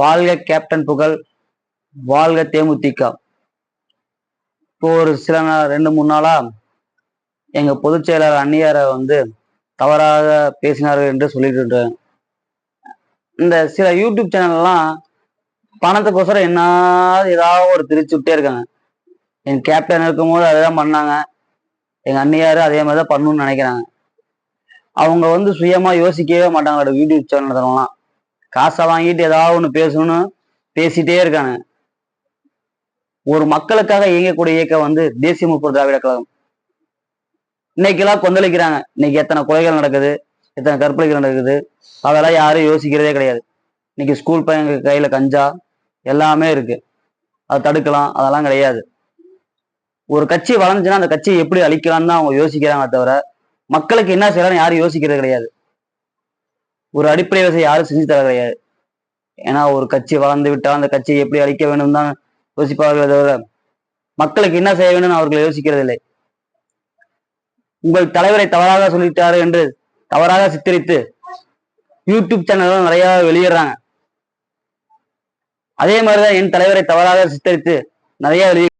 வாழ்க கேப்டன் புகழ் வாழ்க தேமுதிக. இப்போ ஒரு சில நாள் ரெண்டு மூணு நாளா எங்க பொதுச் செயலாளர் அந்நியாரை வந்து தவறாக பேசினார்கள் என்று சொல்லிட்டு இருந்தேன் இந்த சில யூடியூப் சேனல்லாம் பணத்துக்கோசரம் என்ன ஏதாவது ஒரு திரிச்சு விட்டே இருக்காங்க. என் கேப்டன் இருக்கும்போது அதுதான் பண்ணாங்க. எங்க அண்ணியாரு அதே மாதிரி தான் பண்ணணும்னு நினைக்கிறாங்க. அவங்க வந்து சுயமா யோசிக்கவே மாட்டாங்களோட யூடியூப் சேனல் தரலாம் காசை வாங்கிட்டு ஏதாவது ஒன்று பேசணும்னு பேசிட்டே இருக்காங்க ஒரு மக்களுக்காக இயங்கக்கூடிய இயக்கம் வந்து தேசிய முற்போர் திராவிட கழகம். இன்னைக்கெல்லாம் கொந்தளிக்கிறாங்க. இன்னைக்கு எத்தனை கொலைகள் நடக்குது எத்தனை கற்பழிகள் நடக்குது அதெல்லாம் யாரும் யோசிக்கிறதே கிடையாது. இன்னைக்கு ஸ்கூல் பையங்க கையில கஞ்சா எல்லாமே இருக்கு. அதை தடுக்கலாம் அதெல்லாம் கிடையாது. ஒரு கட்சி வளர்ந்துச்சுன்னா அந்த கட்சியை எப்படி அழிக்கலாம்னு தான் அவங்க யோசிக்கிறாங்க தவிர மக்களுக்கு என்ன செய்யலாம்னு யாரும் யோசிக்கிறது கிடையாது. ஒரு அடிப்படை வசதி யாரும் செஞ்சு தர கிடையாது. ஏன்னா ஒரு கட்சி வளர்ந்து விட்டால் அந்த கட்சியை எப்படி அழிக்க வேண்டும் தான் யோசிப்பார்கள் தவிர மக்களுக்கு என்ன செய்ய வேண்டும் அவர்கள் யோசிக்கிறதில்லை. உங்கள் தலைவரை தவறாக சொல்லிட்டாரு என்று தவறாக சித்தரித்து யூடியூப் சேனல்கள் நிறைய வெளியிடுறாங்க. அதே மாதிரிதான் என் தலைவரை தவறாக சித்தரித்து நிறைய வெளியே